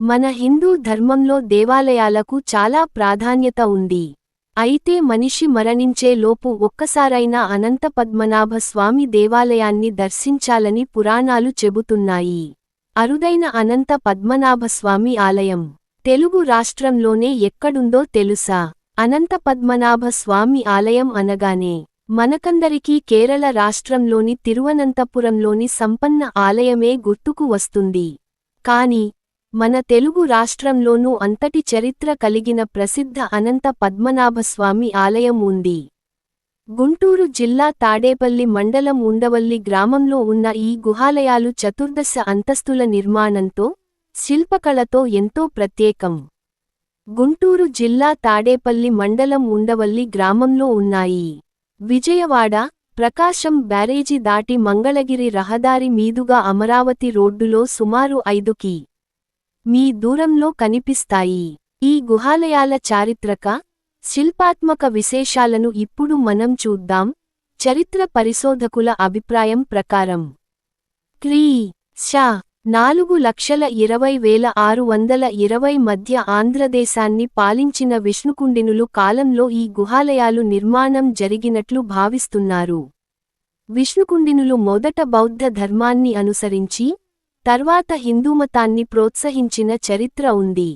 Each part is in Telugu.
మన హిందూ ధర్మంలో దేవాలయాలకు చాలా ప్రాధాన్యత ఉంది. అయితే మనిషి మరణించే లోపు ఒక్కసారైనా అనంత పద్మనాభ స్వామి దేవాలయాన్ని దర్శించాలని పురాణాలు చెబుతున్నాయి. అరుదైన అనంత పద్మనాభ స్వామి ఆలయం. తెలుగు రాష్ట్రంలోనే ఎక్కడుందో తెలుసా? అనంత పద్మనాభ స్వామి ఆలయం అనగానే మనకందరికీ కేరళ రాష్ట్రంలోని తిరువనంతపురంలోని సంపన్న ఆలయమే గుర్తుకు వస్తుంది. కాని మన తెలుగు రాష్ట్రంలోనూ అంతటి చరిత్ర కలిగిన ప్రసిద్ధ అనంత పద్మనాభస్వామి ఆలయం ఉంది. గుంటూరు జిల్లా తాడేపల్లి మండలం ఉండవల్లి గ్రామంలో ఉన్న ఈ గుహాలయాలు చతుర్దశ అంతస్తుల నిర్మాణంతో శిల్పకళతో ఎంతో ప్రత్యేకం. గుంటూరు జిల్లా తాడేపల్లి మండలం ఉండవల్లి గ్రామంలో ఉన్నాయి. విజయవాడ ప్రకాశం బ్యారేజీ దాటి మంగళగిరి రహదారి మీదుగా అమరావతి రోడ్డులో సుమారు ఐదు కి మీ దూరంలో కనిపిస్తాయి. ఈ గుహాలయాల చారిత్రక శిల్పాత్మక విశేషాలను ఇప్పుడు మనం చూద్దాం. చరిత్ర పరిశోధకుల అభిప్రాయం ప్రకారం. క్రీ. షా నాలుగు లక్షల ఇరవై వేల ఆరు వందల ఇరవై మధ్య ఆంధ్రదేశాన్ని పాలించిన విష్ణుకుండినులు కాలంలో ఈ గుహాలయాలు నిర్మాణం జరిగినట్లు భావిస్తున్నారు. విష్ణుకుండినులు మొదట బౌద్ధ ధర్మాన్ని అనుసరించి తర్వాత హిందూమతాన్ని ప్రోత్సహించిన చరిత్ర ఉంది.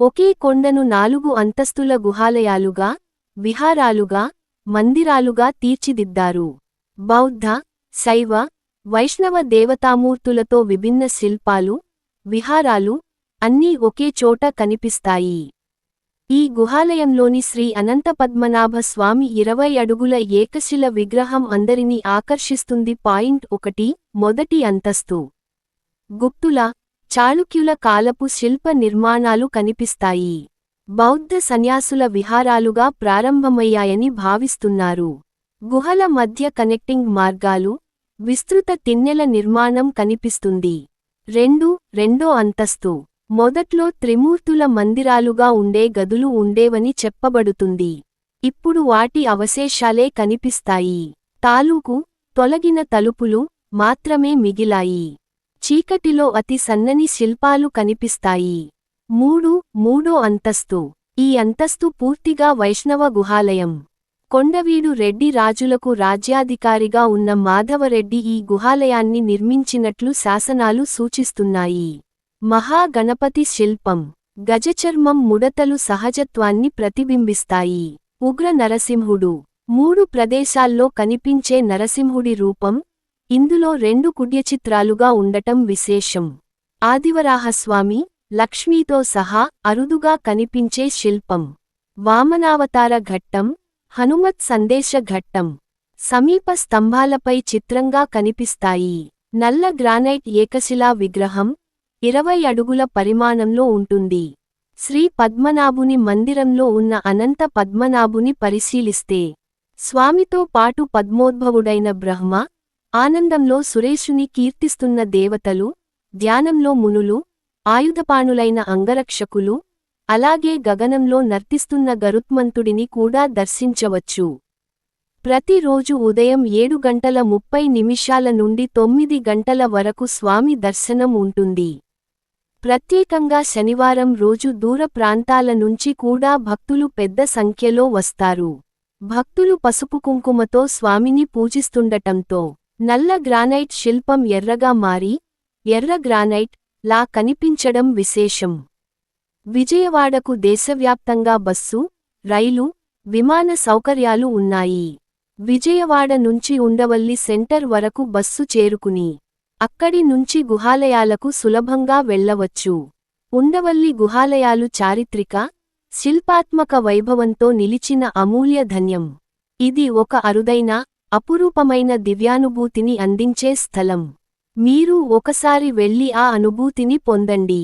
ఒకే కొండను నాలుగు అంతస్తుల గుహాలయాలుగా విహారాలుగా మందిరాలుగా తీర్చిదిద్దారు. బౌద్ధ శైవ వైష్ణవ దేవతామూర్తులతో విభిన్న శిల్పాలు విహారాలు అన్నీ ఒకే చోట కనిపిస్తాయి. ఈ గుహాలయంలోని శ్రీ అనంత పద్మనాభ స్వామి ఇరవై అడుగుల ఏకశిల విగ్రహం అందరినీ ఆకర్షిస్తుంది పాయింట్ ఒకటి మొదటి అంతస్తు. గుప్తుల చాళుక్యుల కాలపు శిల్ప నిర్మాణాలు కనిపిస్తాయి. బౌద్ధ సన్యాసుల విహారాలుగా ప్రారంభమయ్యాయని భావిస్తున్నారు. గుహల మధ్య కనెక్టింగ్ మార్గాలు విస్తృత తిన్నెల నిర్మాణం కనిపిస్తుంది. రెండు రెండో అంతస్తు మొదట్లో త్రిమూర్తుల మందిరాలుగా ఉండే గదులు ఉండేవని చెప్పబడుతుంది. ఇప్పుడు వాటి అవశేషాలే కనిపిస్తాయి. తాలూకు తొలగిన తలుపులు మాత్రమే మిగిలాయి. చీకటిలో అతి సన్నని శిల్పాలు కనిపిస్తాయి. మూడు మూడో అంతస్తు. ఈ అంతస్తు పూర్తిగా వైష్ణవ గుహాలయం. కొండవీడు రెడ్డి రాజులకు రాజ్యాధికారిగా ఉన్న మాధవరెడ్డి ఈ గుహాలయాన్ని నిర్మించినట్లు శాసనాలు సూచిస్తున్నాయి. మహాగణపతి శిల్పం. గజచర్మం ముడతలు సహజత్వాన్ని ప్రతిబింబిస్తాయి. ఉగ్ర నరసింహుడు. మూడు ప్రదేశాల్లో కనిపించే నరసింహుడి రూపం ఇందులో రెండు కుడ్యచిత్రాలుగా ఉండటం విశేషం. ఆదివరాహస్వామి లక్ష్మీతో సహా అరుదుగా కనిపించే శిల్పం. వామనావతార ఘట్టం హనుమత్ సందేశ ఘట్టం. సమీప స్తంభాలపై చిత్రంగా కనిపిస్తాయి. నల్ల గ్రానైట్ ఏకశిలా విగ్రహం ఇరవై అడుగుల పరిమాణంలో ఉంటుంది. శ్రీ పద్మనాభుని మందిరంలో ఉన్న అనంత పద్మనాభుని పరిశీలిస్తే స్వామితో పాటు పద్మోద్భవుడైన బ్రహ్మ ఆనందంలో సురేషుని కీర్తిస్తున్న దేవతలు ధ్యానంలో మునులు ఆయుధపాణులైన అంగరక్షకులు అలాగే గగనంలో నర్తిస్తున్న గరుత్మంతుడిని కూడా దర్శించవచ్చు. ప్రతిరోజు ఉదయం ఏడు గంటల ముప్పై నిమిషాల నుండి తొమ్మిది గంటల వరకు స్వామి దర్శనం ఉంటుంది. ప్రత్యేకంగా శనివారం రోజు దూర ప్రాంతాల నుంచి కూడా భక్తులు పెద్ద సంఖ్యలో వస్తారు. భక్తులు పసుపు కుంకుమతో స్వామిని పూజిస్తుండటంతో నల్ల గ్రానైట్ శిల్పం ఎర్రగా మారి ఎర్ర గ్రానైట్ లా కనిపించడం విశేషం. విజయవాడకు దేశవ్యాప్తంగా బస్సు రైలు విమాన సౌకర్యాలు ఉన్నాయి. విజయవాడ నుంచి ఉండవల్లి సెంటర్ వరకు బస్సు చేరుకుని అక్కడి నుంచి గుహాలయాలకు సులభంగా వెళ్ళవచ్చు ఉండవల్లి గుహాలయాలు చారిత్రిక శిల్పాత్మక వైభవంతో నిలిచిన అమూల్య ధన్యం. ఇది ఒక అరుదైన అపురూపమైన దివ్యానుభూతిని అందించే స్థలం. మీరు ఒకసారి వెళ్ళి ఆ అనుభూతిని పొందండి.